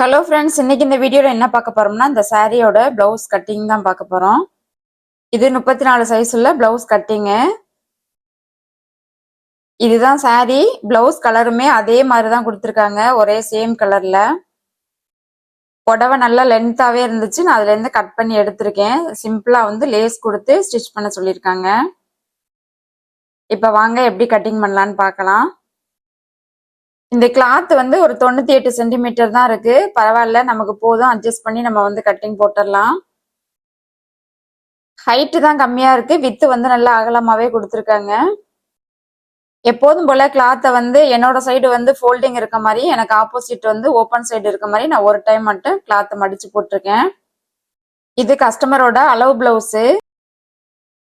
Hello friends இன்னைக்கு இந்த வீடியோவில் என்ன பார்க்க போறோம்னா இந்த சாரியோட பிளவுஸ் கட்டிங் தான் பார்க்க போறோம். இது முப்பத்தி நாலு சைஸ் உள்ள பிளவுஸ் கட்டிங்கு இதுதான் சாரி பிளவுஸ் கலருமே அதே மாதிரி தான் கொடுத்துருக்காங்க. ஒரே சேம் கலர்ல புடவை நல்லா லென்த்தாகவே இருந்துச்சு. நான் அதுலேருந்து கட் பண்ணி எடுத்திருக்கேன். சிம்பிளாக வந்து லேஸ் கொடுத்து ஸ்டிச் பண்ண சொல்லியிருக்காங்க. இப்போ வாங்க எப்படி கட்டிங் பண்ணலான்னு பார்க்கலாம். இந்த கிளாத் வந்து ஒரு தொண்ணூத்தி எட்டு சென்டிமீட்டர் தான் இருக்கு. பரவாயில்ல நமக்கு போதும். அட்ஜஸ்ட் பண்ணி நம்ம வந்து கட்டிங் போட்டுடலாம். ஹைட்டு தான் கம்மியா இருக்கு. வித்து வந்து நல்லா அகலமாவே கொடுத்துருக்காங்க. எப்போதும் போல கிளாத்தை வந்து என்னோட சைடு வந்து ஃபோல்டிங் இருக்க மாதிரி எனக்கு ஆப்போசிட் வந்து ஓப்பன் சைடு இருக்க மாதிரி நான் ஒரு டைம் மட்டும் கிளாத்தை மடிச்சு போட்டிருக்கேன். இது கஸ்டமரோட அளவு பிளவுஸு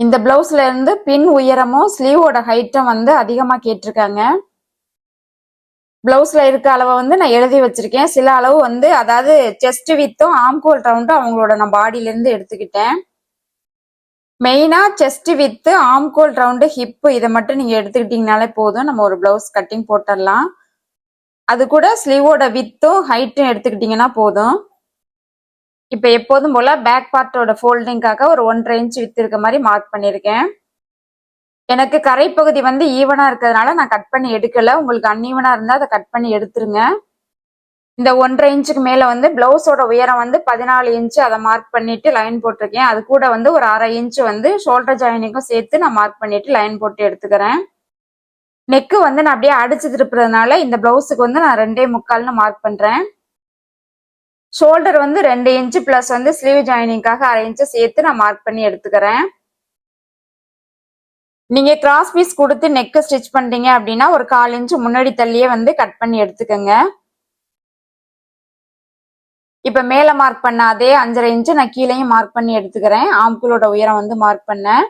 இந்த பிளவுஸ்ல இருந்து பின் உயரமும் ஸ்லீவோட ஹைட்டும் வந்து அதிகமாக கேட்டிருக்காங்க. பிளவுஸ்ல இருக்க அளவை வந்து நான் எழுதி வச்சிருக்கேன். சில அளவு வந்து அதாவது செஸ்ட் வித்தும் ஆம்கோல் ரவுண்டும் அவங்களோட நான் பாடியில இருந்து எடுத்துக்கிட்டேன். மெயினா செஸ்ட் வித்து ஆம்கோல் ரவுண்டு ஹிப்பு இதை மட்டும் நீங்க எடுத்துக்கிட்டீங்கனாலே போதும். நம்ம ஒரு பிளவுஸ் கட்டிங் போட்டுடலாம். அது கூட ஸ்லீவோட வித்தும் ஹைட்டும் எடுத்துக்கிட்டீங்கன்னா போதும். இப்ப எப்போதும் போல பேக் பார்ட்டோட ஃபோல்டிங்காக ஒரு ஒன்றரை இன்ச் வித்து இருக்க மாதிரி மார்க் பண்ணியிருக்கேன். எனக்கு கரைப்பகுதி வந்து ஈவனா இருக்கிறதுனால நான் கட் பண்ணி எடுக்கல. உங்களுக்கு அன்ஈவனா இருந்தா அதை கட் பண்ணி எடுத்துருங்க. இந்த ஒன்றரை இன்ச்சுக்கு மேல வந்து பிளவுஸோட உயரம் வந்து பதினாலு இன்ச்சு அதை மார்க் பண்ணிட்டு லைன் போட்டிருக்கேன். அது கூட வந்து ஒரு அரை இன்ச்சு வந்து ஷோல்டர் ஜாயினிங்கும் சேர்த்து நான் மார்க் பண்ணிட்டு லைன் போட்டு எடுத்துக்கிறேன். நெக்கு வந்து நான் அப்படியே அடிச்சு திருப்புறதுனால இந்த பிளவுஸுக்கு வந்து நான் ரெண்டே முக்கால்னு மார்க் பண்றேன். ஷோல்டர் வந்து ரெண்டு இன்ச்சு பிளஸ் வந்து ஸ்லீவ் ஜாயினிங்காக அரை இன்ச்சு சேர்த்து நான் மார்க் பண்ணி எடுத்துக்கிறேன். நீங்க கிராஸ் பீஸ் கொடுத்து நெக்கு ஸ்டிச் பண்றீங்க அப்படின்னா ஒரு கால் இன்ச்சு முன்னாடி தள்ளியே வந்து கட் பண்ணி எடுத்துக்கோங்க. இப்ப மேல மார்க் பண்ண அதே அஞ்சரை இன்ச்சு நான் கீழேயும் மார்க் பண்ணி எடுத்துக்கிறேன். ஆம்குலோட உயரம் வந்து மார்க் பண்ணேன்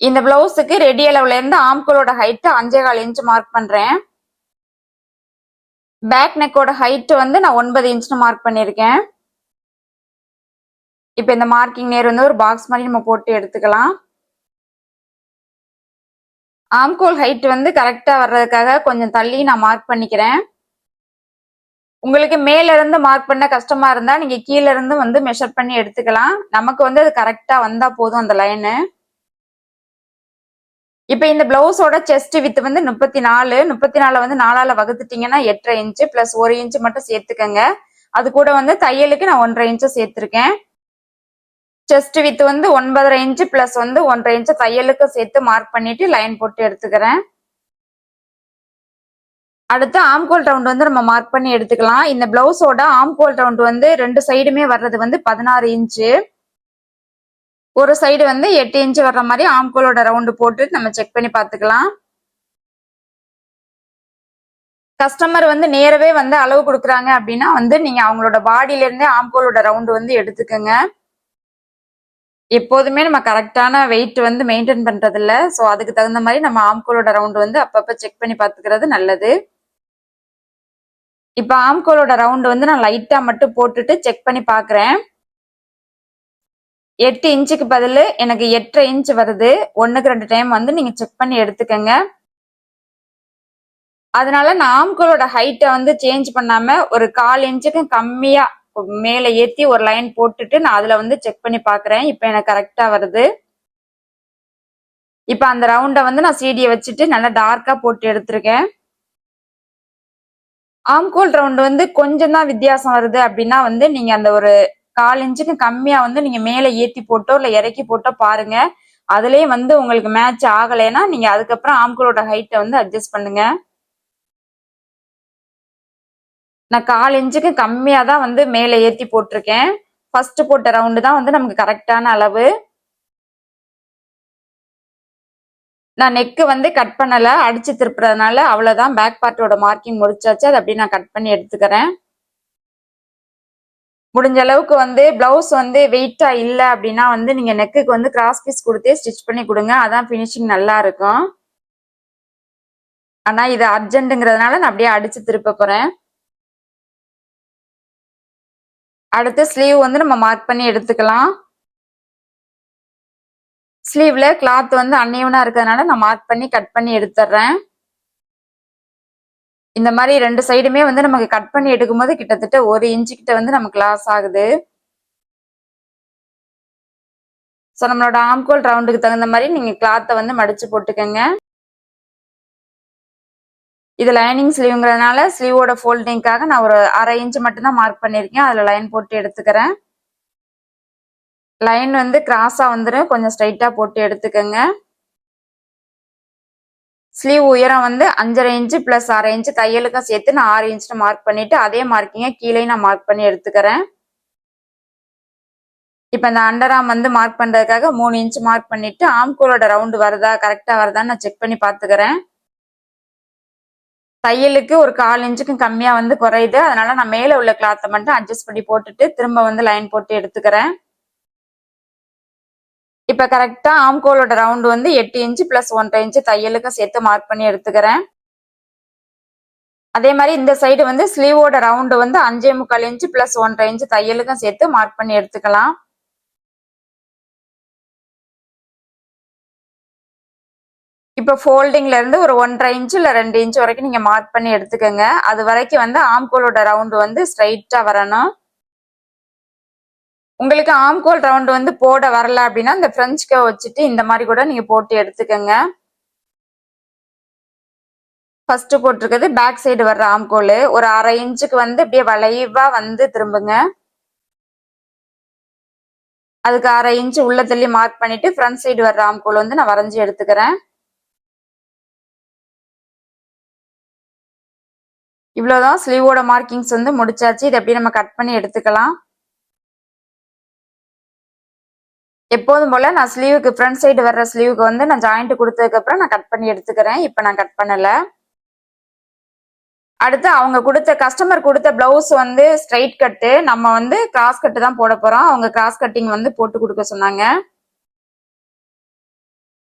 இந்த பிளவுஸுக்கு ரெடி அளவுல இருந்து ஆம்குலோட ஹைட் அஞ்சே கால் இன்ச்சு மார்க் பண்றேன். பேக் நெக்கோட ஹைட் வந்து நான் ஒன்பது இன்ச்னு மார்க் பண்ணியிருக்கேன். இப்போ இந்த மார்க்கிங் நேர் வந்து ஒரு பாக்ஸ் மாதிரி நம்ம போட்டு எடுத்துக்கலாம். ஆம்கோல் ஹைட் வந்து கரெக்டாக வர்றதுக்காக கொஞ்சம் தள்ளி நான் மார்க் பண்ணிக்கிறேன். உங்களுக்கு மேலேருந்து மார்க் பண்ண கஷ்டமாக இருந்தால் நீங்கள் கீழேருந்து வந்து மெஷர் பண்ணி எடுத்துக்கலாம். நமக்கு வந்து அது கரெக்டாக வந்தால் போதும் அந்த லைனு இப்போ இந்த பிளவுஸோட செஸ்ட் வித் வந்து முப்பத்தி நாலு முப்பத்தி நாலு வந்து நாலால் வகுத்துட்டிங்கன்னா எட்டரை இன்ச்சு ப்ளஸ் ஒரு இன்ச்சு மட்டும் சேர்த்துக்கங்க. அது கூட வந்து தையலுக்கு நான் ஒன்றரை இன்ச்சு சேர்த்துருக்கேன். செஸ்ட் வித் வந்து ஒன்பதரை இன்ச்சு பிளஸ் வந்து ஒன்றரை இன்ச்சு தையலுக்கு சேர்த்து மார்க் பண்ணிட்டு லைன் போட்டு எடுத்துக்கிறேன். அடுத்து ஆம்கோல் ரவுண்ட் வந்து நம்ம மார்க் பண்ணி எடுத்துக்கலாம். இந்த பிளவுஸோட ஆம்கோல் ரவுண்ட் வந்து ரெண்டு சைடுமே வர்றது வந்து பதினாறு இன்ச்சு ஒரு சைடு வந்து எட்டு இன்ச்சு வர்ற மாதிரி ஆம்கோலோட ரவுண்டு போட்டு நம்ம செக் பண்ணி பார்த்துக்கலாம். கஸ்டமர் வந்து நேரவே வந்து அளவு கொடுக்குறாங்க அப்படின்னா வந்து நீங்கள் அவங்களோட பாடியிலேருந்தே ஆம்கோலோட ரவுண்டு வந்து எடுத்துக்கோங்க. எப்போதுமே நம்ம கரெக்டான வெயிட் வந்து மெயின்டைன் பண்ணுறதில்ல ஸோ அதுக்கு தகுந்த மாதிரி நம்ம ஆம்கோலோட ரவுண்டு வந்து அப்பப்ப செக் பண்ணி பார்த்துக்கிறது நல்லது. இப்போ ஆம்கோலோட ரவுண்டு வந்து நான் லைட்டாக மட்டும் போட்டுட்டு செக் பண்ணி பார்க்குறேன். எட்டு இன்ச்சுக்கு பதில் எனக்கு எட்டரை இன்ச் வருது. ஒன்றுக்கு ரெண்டு டைம் வந்து நீங்கள் செக் பண்ணி எடுத்துக்கோங்க. அதனால நான் ஆம்கோலோட ஹைட்டை வந்து சேஞ்ச் பண்ணாமல் ஒரு கால் இன்ச்சுக்கும் கம்மியாக மேலே ஏத்தி ஒரு லைன் போட்டுட்டு நான் அதுல வந்து செக் பண்ணி பாக்குறேன். இப்போ எனக்கு கரெக்டா வருது. இப்போ அந்த ரவுண்டை வந்து நான் சீடியை வச்சுட்டு நல்லா டார்க்கா போட்டு எடுத்திருக்கேன். ஆம்கோல் ரவுண்ட் வந்து கொஞ்சம் தான் வித்தியாசம் வருது அப்படின்னா வந்து நீங்க அந்த ஒரு கால் இன்ச்சுக்கு கம்மியா வந்து நீங்க மேலே ஏத்தி போட்டோ இல்ல இறக்கி போட்டோ பாருங்க. அதுலயே வந்து உங்களுக்கு மேட்ச் ஆகலைன்னா நீங்க அதுக்கப்புறம் ஆம்கோலோட ஹைட்டை வந்து அட்ஜஸ்ட் பண்ணுங்க. நான் கால் இன்ச்சுக்கு கம்மியாக தான் வந்து மேலே ஏற்றி போட்டிருக்கேன். ஃபர்ஸ்ட் போட்ட ரவுண்டு தான் வந்து நமக்கு கரெக்டான அளவு. நான் நெக்கு வந்து கட் பண்ணலை அடித்து திருப்புறதுனால அவ்வளோதான் பேக் பார்ட்டோட மார்க்கிங் முடிச்சாச்சு. அதை அப்படியே நான் கட் பண்ணி எடுத்துக்கிறேன். முடிஞ்ச அளவுக்கு வந்து பிளவுஸ் வந்து வெயிட்டாக இல்லை அப்படின்னா வந்து நீங்கள் நெக்குக்கு வந்து கிராஸ் பீஸ் கொடுத்தே ஸ்டிச் பண்ணி கொடுங்க. அதான் ஃபினிஷிங் நல்லா இருக்கும். ஆனால் இது அர்ஜென்ட்டுங்கிறதுனால நான் அப்படியே அடித்து திருப்ப போகிறேன் அடுத்து ஸ்லீவ் வந்து நம்ம மார்க் பண்ணி எடுத்துக்கலாம். ஸ்லீவ்ல கிளாத் வந்து அன்னியவனா இருக்கிறதுனால நான் மார்க் பண்ணி கட் பண்ணி எடுத்துடுறேன் இந்த மாதிரி ரெண்டு சைடுமே வந்து நமக்கு கட் பண்ணி எடுக்கும்போது கிட்டத்தட்ட ஒரு இன்ச்சு கிட்ட வந்து நமக்கு லாஸ் ஆகுது. ஸோ நம்மளோட ஆம்கோல் ரவுண்டுக்கு தகுந்த மாதிரி நீங்க கிளாத்தை வந்து மடிச்சு போட்டுக்கோங்க. இது லைனிங் ஸ்லீவ்ங்கிறதுனால ஸ்லீவோட ஃபோல்டிங்காக நான் ஒரு அரை இன்ச் மட்டும்தான் மார்க் பண்ணியிருக்கேன். அதில் லைன் போட்டு எடுத்துக்கிறேன். லைன் வந்து கிராஸாக வந்துடும் கொஞ்சம் ஸ்ட்ரைட்டாக போட்டு எடுத்துக்கோங்க. ஸ்லீவ் உயரம் வந்து அஞ்சரை இன்ச்சு ப்ளஸ் அரை இன்ச்சு தையலுக்கும் சேர்த்து நான் ஆறு இன்ச்சு மார்க் பண்ணிவிட்டு அதே மார்க்கிங்க கீழே நான் மார்க் பண்ணி எடுத்துக்கிறேன். இப்போ இந்த அண்டராம் வந்து மார்க் பண்ணுறதுக்காக மூணு இன்ச் மார்க் பண்ணிவிட்டு ஆம்கோலோட ரவுண்டு வருதா கரெக்டாக வருதான்னு நான் செக் பண்ணி பார்த்துக்கிறேன். தையலுக்கு ஒரு கால் இன்ச்சுக்கும் கம்மியாக வந்து குறையுது. அதனால நான் மேலே உள்ள கிளாத்தை மட்டும் அட்ஜஸ்ட் பண்ணி போட்டுட்டு திரும்ப வந்து லைன் போட்டு எடுத்துக்கிறேன். இப்போ கரெக்டாக ஆம்கோலோட ரவுண்டு வந்து எட்டு இன்ச்சு ப்ளஸ் ஒன்றரை இன்ச்சு தையலுக்கும் சேர்த்து மார்க் பண்ணி எடுத்துக்கிறேன். அதே மாதிரி இந்த சைடு வந்து ஸ்லீவோட ரவுண்டு வந்து அஞ்சே முக்கால் இன்ச்சு ப்ளஸ் ஒன்றரை இன்ச்சு தையலுக்கும் சேர்த்து மார்க் பண்ணி எடுத்துக்கலாம். இப்போ ஃபோல்டிங்லேருந்து ஒரு ஒன்றரை இன்ச்சு இல்லை ரெண்டு இன்ச் வரைக்கும் நீங்கள் மார்க் பண்ணி எடுத்துக்கோங்க. அது வரைக்கும் வந்து ஆம்கோலோட ரவுண்டு வந்து ஸ்ட்ரைட்டாக வரணும். உங்களுக்கு ஆம்கோல் ரவுண்டு வந்து போட வரல அப்படின்னா இந்த ஃப்ரெஞ்ச் கவ் வச்சுட்டு இந்த மாதிரி கூட நீங்கள் போட்டு எடுத்துக்கோங்க. ஃபர்ஸ்ட் போட்டிருக்கிறது பேக் சைடு வர்ற ஆம்கோல் ஒரு அரை இன்ச்சுக்கு வந்து அப்படியே வளைவாக வந்து திரும்புங்க. அதுக்கு அரை இன்ச்சு உள்ள தள்ளி மார்க் பண்ணிட்டு ஃப்ரண்ட் சைடு வர்ற ஆம்கோல் வந்து நான் வரைஞ்சி எடுத்துக்கிறேன். இவ்வளோதான் ஸ்லீவோட மார்க்கிங்ஸ் வந்து முடிச்சாச்சு. இதை எப்படி நம்ம கட் பண்ணி எடுத்துக்கலாம். எப்போதும் போல் நான் ஸ்லீவுக்கு ஃப்ரண்ட் சைடு வர்ற ஸ்லீவுக்கு வந்து நான் ஜாயிண்ட் கொடுத்ததுக்கப்புறம் நான் கட் பண்ணி எடுத்துக்கிறேன். இப்போ நான் கட் பண்ணலை. அடுத்து அவங்க கொடுத்த கஸ்டமர் கொடுத்த பிளவுஸ் வந்து ஸ்ட்ரைட் கட்டு நம்ம வந்து கிராஸ் கட்டு தான் போட போகிறோம் அவங்க கிராஸ் கட்டிங் வந்து போட்டு கொடுக்க சொன்னாங்க.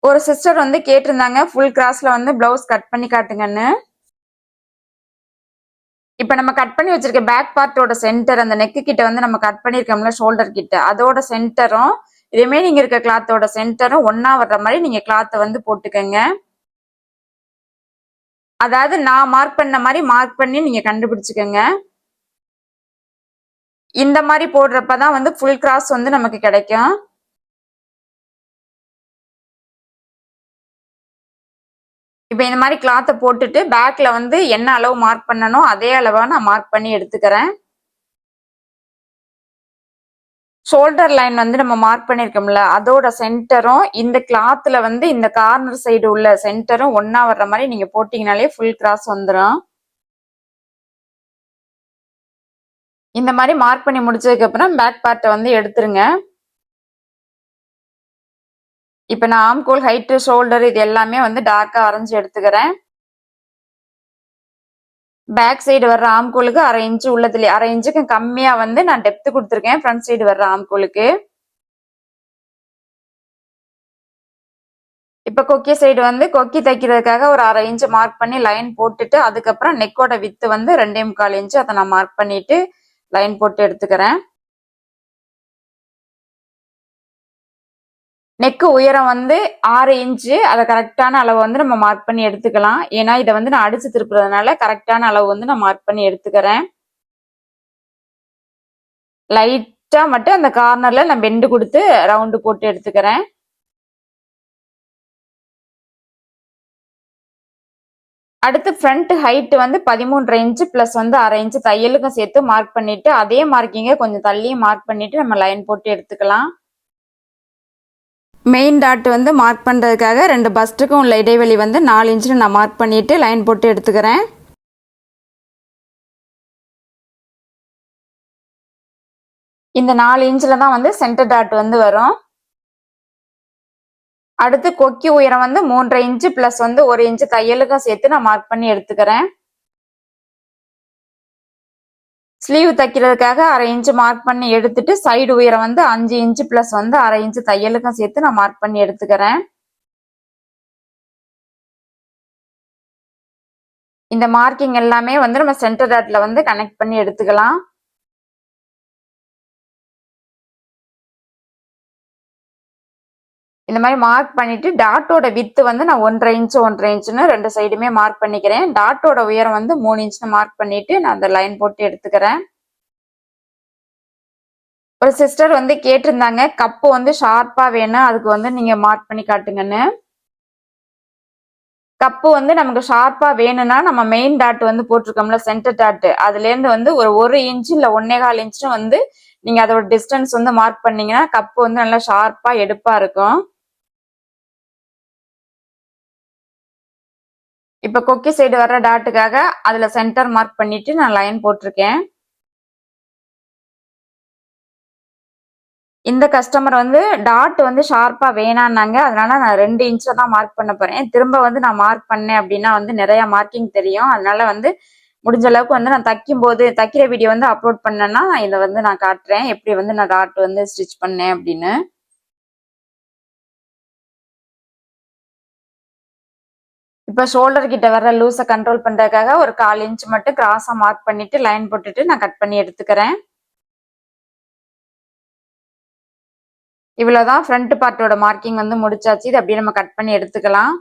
ஒரு சிஸ்டர் வந்து கேட்டிருந்தாங்க ஃபுல் கிராஸில் வந்து பிளவுஸ் கட் பண்ணி காட்டுங்கன்னு. இப்போ நம்ம கட் பண்ணி வச்சிருக்க பேக் பார்ட்டோட சென்டர் அந்த நெக்கு கிட்ட வந்து நம்ம கட் பண்ணியிருக்கோம்ல ஷோல்டர் கிட்ட. அதோட சென்டரும் இதேமே நீங்க இருக்க கிளாத்தோட சென்டரும் ஒன்னா வர்ற மாதிரி நீங்க கிளாத்தை வந்து போட்டுக்கோங்க. அதாவது நான் மார்க் பண்ண மாதிரி மார்க் பண்ணி நீங்க கண்டுபிடிச்சுக்கோங்க. இந்த மாதிரி போடுறப்பதான் வந்து ஃபுல் கிராஸ் வந்து நமக்கு கிடைக்கும். இப்போ இந்த மாதிரி கிளாத்தை போட்டுட்டு பேக்ல வந்து என்ன அளவு மார்க் பண்ணணும் அதே அளவாக நான் மார்க் பண்ணி எடுத்துக்கிறேன். ஷோல்டர் லைன் வந்து நம்ம மார்க் பண்ணியிருக்கோம்ல அதோட சென்டரும் இந்த கிளாத்தில் வந்து இந்த கார்னர் சைடு உள்ள சென்டரும் ஒன்றா வர்ற மாதிரி நீங்கள் போட்டிங்கனாலே ஃபுல் கிராஸ் வந்துடும் இந்த மாதிரி மார்க் பண்ணி முடிச்சதுக்கப்புறம் பேக் பார்ட்டை வந்து எடுத்துருங்க. இப்போ நான் ஆம்கோல் ஹைட்டு ஷோல்டர் இது எல்லாமே வந்து டார்க்காக வரைஞ்சி எடுத்துக்கிறேன். பேக் சைடு வர்ற ஆம்கோலுக்கு அரை இன்ச்சு உள்ளதுலேயே அரை இன்ச்சுக்கு கம்மியாக வந்து நான் டெப்த்து கொடுத்துருக்கேன் ஃப்ரண்ட் சைடு வர்ற ஆம்கோலுக்கு இப்போ கொக்கி சைடு வந்து கொக்கி தைக்கிறதுக்காக ஒரு அரை இன்ச்சு மார்க் பண்ணி லைன் போட்டுட்டு அதுக்கப்புறம் நெக்கோட வித்து வந்து ரெண்டே முக்கால் இன்ச்சு அதை நான் மார்க் பண்ணிட்டு லைன் போட்டு எடுத்துக்கிறேன். நெக்கு உயரம் வந்து ஆறு இன்ச்சு அதை கரெக்டான அளவு வந்து நம்ம மார்க் பண்ணி எடுத்துக்கலாம். ஏன்னா இதை வந்து நான் அடிச்சு திருப்புறதுனால கரெக்டான அளவு வந்து நான் மார்க் பண்ணி எடுத்துக்கிறேன். லைட்டா மட்டும் அந்த கார்னர்ல நான் பெண்டு கொடுத்து ரவுண்டு போட்டு எடுத்துக்கிறேன். அடுத்து ஃப்ரண்ட் ஹைட்டு வந்து பதிமூன்று இன்ச்சு ப்ளஸ் வந்து அரை இன்ச்சு தையலுக்கும் சேர்த்து மார்க் பண்ணிவிட்டு அதே மார்க்கிங்கை கொஞ்சம் தள்ளியும் மார்க் பண்ணிவிட்டு நம்ம லைன் போட்டு எடுத்துக்கலாம். மெயின் டாட் வந்து மார்க் பண்ணுறதுக்காக ரெண்டு பஸ்ட்டுக்கும் உள்ள இடைவெளி வந்து நாலு இன்ச்சில் நான் மார்க் பண்ணிவிட்டு லைன் போட்டு எடுத்துக்கிறேன். இந்த நாலு இன்ச்சில் தான் வந்து சென்டர் டாட் வந்து வரும். அடுத்து கொக்கி உயரம் வந்து மூன்றரை இன்ச்சு ப்ளஸ் வந்து ஒரு இன்ச்சு தையலுக்கும் சேர்த்து நான் மார்க் பண்ணி எடுத்துக்கிறேன். ஸ்லீவ் தைக்கிறதுக்காக அரை இன்ச்சு மார்க் பண்ணி எடுத்துட்டு சைடு உயரம் வந்து அஞ்சு இன்ச்சு ப்ளஸ் வந்து அரை இன்ச்சு தையலுக்கும் சேர்த்து நான் மார்க் பண்ணி எடுத்துக்கிறேன். இந்த மார்க்கிங் எல்லாமே வந்து நம்ம சென்டர் டாட்ல வந்து கனெக்ட் பண்ணி எடுத்துக்கலாம். இந்த மாதிரி மார்க் பண்ணிட்டு டாட்டோட வித்து வந்து நான் ஒன்றரை இன்ச்சு ஒன்றரை இன்ச்சுன்னு ரெண்டு சைடுமே மார்க் பண்ணிக்கிறேன். டாட்டோட உயரம் வந்து மூணு இன்ச்சுன்னு மார்க் பண்ணிட்டு நான் அந்த லைன் போட்டு எடுத்துக்கிறேன். ஒரு சிஸ்டர் வந்து கேட்டிருந்தாங்க கப்பு வந்து ஷார்ப்பா வேணும் அதுக்கு வந்து நீங்க மார்க் பண்ணி காட்டுங்கன்னு. கப்பு வந்து நமக்கு ஷார்ப்பா வேணும்னா நம்ம மெயின் டாட் வந்து போட்டிருக்கோம்ல சென்டர் டாட் அதுல இருந்து வந்து ஒரு ஒரு இன்ச்சு இல்ல ஒன்னே கால் இன்ச்சு வந்து நீங்க அதோட டிஸ்டன்ஸ் வந்து மார்க் பண்ணீங்கன்னா கப்பு வந்து நல்லா ஷார்ப்பா எடுப்பா இருக்கும். இப்ப கொக்கி சைடு வர்ற டாட்டுக்காக அதுல சென்டர் மார்க் பண்ணிட்டு நான் லைன் போட்டிருக்கேன். இந்த கஸ்டமர் வந்து டாட் வந்து ஷார்ப்பா வேணான்னாங்க. அதனால நான் ரெண்டு இன்ச்சை தான் மார்க் பண்ண போறேன். திரும்ப வந்து நான் மார்க் பண்ணேன் அப்படின்னா வந்து நிறைய மார்க்கிங் தெரியும். அதனால வந்து முடிஞ்ச அளவுக்கு வந்து நான் தைக்கும் போது தைக்கிற வீடியோ வந்து அப்லோட் பண்ணேன்னா இதை வந்து நான் காட்டுறேன். எப்படி வந்து நான் டாட் வந்து ஸ்டிச் பண்ணேன் அப்படின்னு. இப்போ ஷோல்டர் கிட்ட வர லூஸை கண்ட்ரோல் பண்றதுக்காக ஒரு கால் இன்ச் மட்டும் கிராஸாக மார்க் பண்ணிட்டு லைன் போட்டுட்டு நான் கட் பண்ணி எடுத்துக்கிறேன். இவ்வளவுதான் ஃப்ரண்ட் பார்ட்டோட மார்க்கிங் வந்து முடிச்சாச்சு. இது அப்படியே நம்ம கட் பண்ணி எடுத்துக்கலாம்.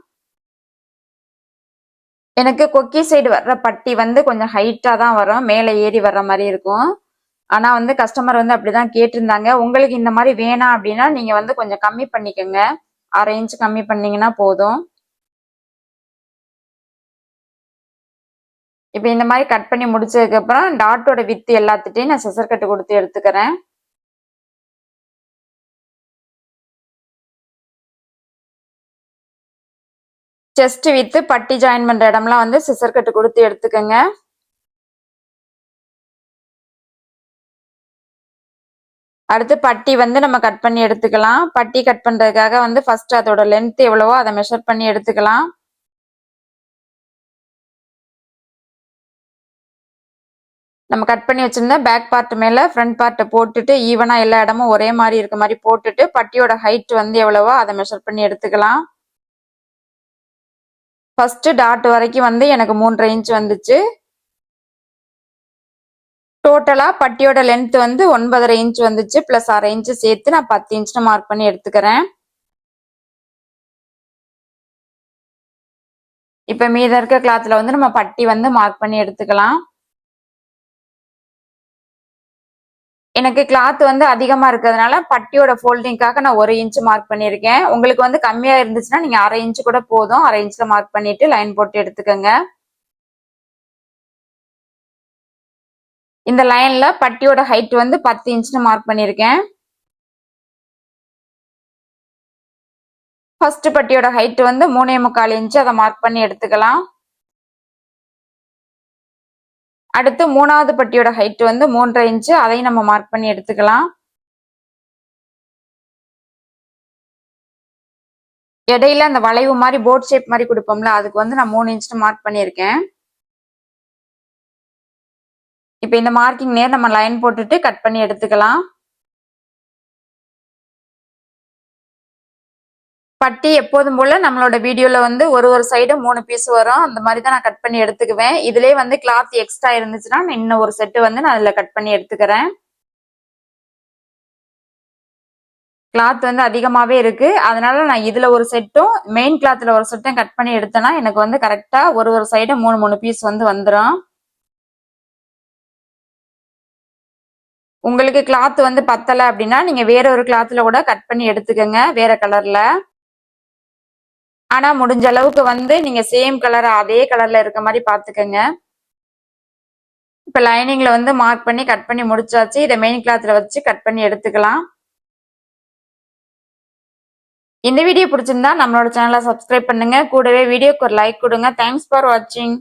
எனக்கு கொக்கி சைடு வர்ற பட்டி வந்து கொஞ்சம் ஹைட்டா தான் வரும். மேலே ஏறி வர்ற மாதிரி இருக்கும். ஆனா வந்து கஸ்டமர் வந்து அப்படிதான் கேட்டிருந்தாங்க. உங்களுக்கு இந்த மாதிரி வேணாம் அப்படின்னா நீங்க வந்து கொஞ்சம் கம்மி பண்ணிக்கோங்க. அரை இன்ச் கம்மி பண்ணீங்கன்னா போதும். இப்போ இந்த மாதிரி கட் பண்ணி முடிச்சதுக்கு அப்புறம் டாட்டோட வித்து எல்லாத்துட்டையும் நான் சிசர் கட்டு கொடுத்து எடுத்துக்கிறேன். செஸ்ட் வித்து பட்டி ஜாயின் பண்ற இடம்லாம் வந்து சிசர் கட்டு கொடுத்து எடுத்துக்கோங்க. அடுத்து பட்டி வந்து நம்ம கட் பண்ணி எடுத்துக்கலாம். பட்டி கட் பண்றதுக்காக வந்து ஃபர்ஸ்ட் அதோட லென்த் எவ்வளவோ அதை மெஷர் பண்ணி எடுத்துக்கலாம். நம்ம கட் பண்ணி வச்சிருந்த பேக் பார்ட் மேல ஃப்ரண்ட் பார்ட்டை போட்டுட்டு ஈவனா எல்லா இடமும் ஒரே மாதிரி இருக்க மாதிரி போட்டுட்டு பட்டியோட ஹைட் வந்து எவ்வளவோ அதை மெஷர் பண்ணி எடுத்துக்கலாம். ஃபர்ஸ்ட் டாட் வரைக்கும் வந்து எனக்கு மூன்றரை இன்ச் வந்துச்சு. டோட்டலா பட்டியோட லென்த் வந்து ஒன்பதரை இன்ச் வந்துச்சு. பிளஸ் அரை இன்ச் சேர்த்து நான் பத்து இன்ச்னு மார்க் பண்ணி எடுத்துக்கிறேன். இப்ப மீத இருக்க கிளாத்ல வந்து நம்ம பட்டி வந்து மார்க் பண்ணி எடுத்துக்கலாம். எனக்கு கிளாத் வந்து அதிகமா இருக்கிறதுனால பட்டியோட ஃபோல்டிங்காக நான் ஒரு இன்ச் மார்க் பண்ணியிருக்கேன். உங்களுக்கு வந்து கம்மியா இருந்துச்சுன்னா நீங்க அரை இன்ச் கூட போதும். அரை இன்ச்ல மார்க் பண்ணிட்டு லைன் போட்டு எடுத்துக்கோங்க. இந்த லைன்ல பட்டியோட ஹைட் வந்து பத்து இன்ச்னு மார்க் பண்ணியிருக்கேன். ஃபர்ஸ்ட் பட்டியோட ஹைட் வந்து மூணே முக்கால் இன்ச்சு அதை மார்க் பண்ணி எடுத்துக்கலாம். அடுத்து மூணாவது பட்டியோட ஹைட் வந்து மூன்றரை இன்ச்சு அதையும் நம்ம மார்க் பண்ணி எடுத்துக்கலாம். இடையில அந்த வளைவு மாதிரி போட் ஷேப் மாதிரி கொடுப்போம்ல அதுக்கு வந்து நான் மூணு இன்ச்சு மார்க் பண்ணியிருக்கேன். இப்போ இந்த மார்க்கிங் நேர் நம்ம லைன் போட்டுட்டு கட் பண்ணி எடுத்துக்கலாம். பட்டி எப்போதும் போல நம்மளோட வீடியோல வந்து ஒரு ஒரு சைடும் மூணு பீஸ் வரும். அந்த மாதிரி தான் நான் கட் பண்ணி எடுத்துக்குவேன். இதுலயே வந்து கிளாத் எக்ஸ்ட்ரா இருந்துச்சுன்னா நான் இன்னும் ஒரு செட்டு வந்து நான் அதில் கட் பண்ணி எடுத்துக்கிறேன். கிளாத் வந்து அதிகமாகவே இருக்கு. அதனால நான் இதுல ஒரு செட்டும் மெயின் கிளாத்ல ஒரு செட்டும் கட் பண்ணி எடுத்தேன்னா எனக்கு வந்து கரெக்டா ஒரு ஒரு சைடும் மூணு மூணு பீஸ் வந்து வந்துடும் உங்களுக்கு கிளாத் வந்து பத்தலை அப்படின்னா நீங்க வேற ஒரு கிளாத்ல கூட கட் பண்ணி எடுத்துக்கோங்க. வேற கலர்ல ஆனா முடிஞ்ச அளவுக்கு வந்து நீங்க சேம் கலர் அதே கலர்ல இருக்க மாதிரி பாத்துக்கோங்க. இப்ப லைனிங்ல வந்து மார்க் பண்ணி கட் பண்ணி முடிச்சாச்சு. இதை மெயின் கிளாத்ல வச்சு கட் பண்ணி எடுத்துக்கலாம். இந்த வீடியோ பிடிச்சிருந்தா நம்மளோட சேனலை சப்ஸ்கிரைப் பண்ணுங்க. கூடவே வீடியோக்கு ஒரு லைக் கொடுங்க. தேங்க்ஸ் ஃபார் வாட்சிங்